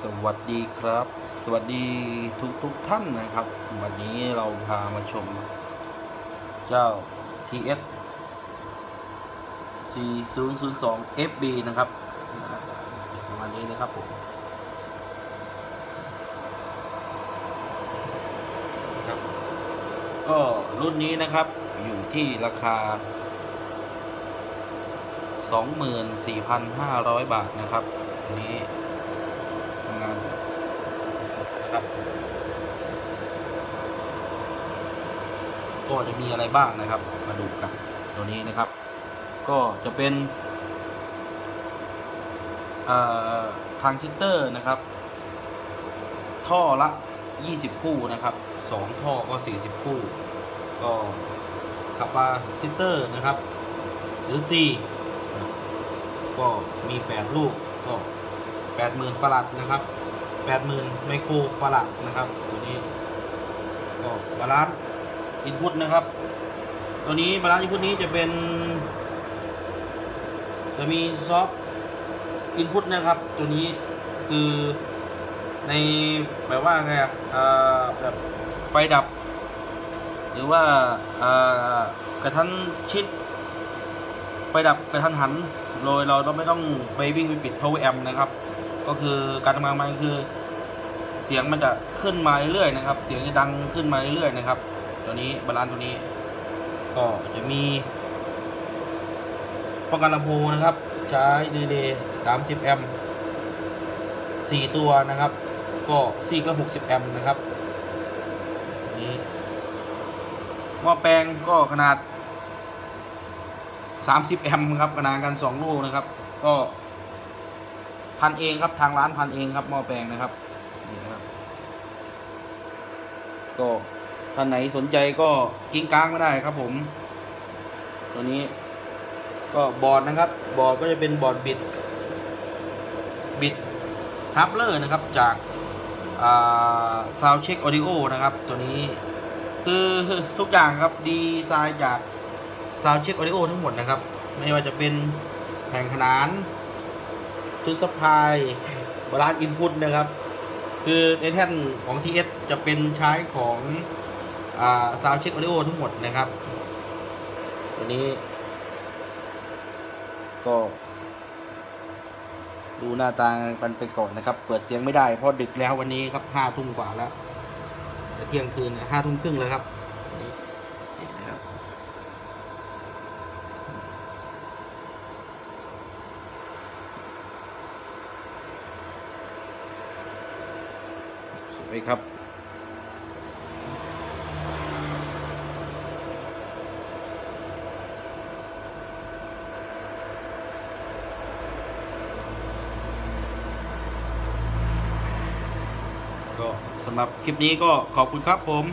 สวัสดีครับ สวัสดีทุกทุกท่านนะครับ วันนี้เราพามาชม เจ้า TS 4002 FB นะครับประมาณนี้นะครับผมครับ ก็รุ่นนี้นะครับอยู่ที่ราคา 24,500 บาทนะครับอันนี้ทำงานนะครับ ก็จะมีอะไรบ้างนะครับ มาดูกันตัวนี้นะครับ ก็จะเป็นทางทิเตอร์นะครับ ท่อละ 20 คู่นะครับ2ท่อก็ 40 คู่ ก็คาปาซิเตอร์นะครับ หรือ C ก็มี 8 ลูกก็ 80,000ฟารัดนะครับ 80,000ไมโครฟารัดนะครับ ตัวนี้ก็บาลานซ์อินพุตนะครับ ตัวนี้บาลานซ์อินพุตนี้จะเป็น จะมีซอฟต์อินพุตนะครับ ตัวนี้คือในแบบว่าไงอะอ่าแบบไฟดับ หรือว่ากระทันชิดไฟดับกระทันหัน โดยเราต้องไม่ต้องไปวิ่งไปปิด power amp นะครับ ก็คือการทำงานมันคือ เสียงมันจะขึ้นมาเรื่อยๆนะครับ เสียงจะดังขึ้นมาเรื่อยๆนะครับ ตัวนี้บาลานซ์ตัวนี้ ก็จะมีป้องกันลำโพงนะครับ ใช้ดีเลย์30 แอมป์4ตัวนะครับ ก็ซีกละ60 แอมป์นะครับนี้หม้อแปลงก็ขนาด 30 แอมป์ครับขนาดกัน 2 ลูกนะครับ ก็ พันเองครับทางร้านพันเองครับหม้อแปลงนะครับนี่นะครับ ก็ท่านไหนสนใจก็กิ้งก้างไม่ได้ครับ ผม ตัวนี้ ก็บอร์ดนะครับ บอร์ดก็จะเป็นบอร์ดบิด บิดฮับเลอร์นะครับจากซาวเช็คออดิโอนะครับ ตัวนี้คือทุกอย่างครับดีไซน์จากซาวเช็คออดิโอทั้งหมดนะครับ ไม่ว่าจะเป็นแผงขนาน ชุดสปายบาลานซ์อินพุตนะครับ คือในแท่นของ TS จะเป็นใช้ของซาวเช็คออดิโอทั้งหมดนะครับ ตัวนี้ ก็ ดูหน้าตากันไปก่อนนะครับ เปิดเสียงไม่ได้เพราะดึกแล้ววันนี้ครับห้าทุ่มกว่าแล้วเที่ยงคืนห้าทุ่มครึ่งแล้วครับนี่นี่นะครับ สวยครับ ก็สำหรับคลิปนี้ก็ขอบคุณครับผม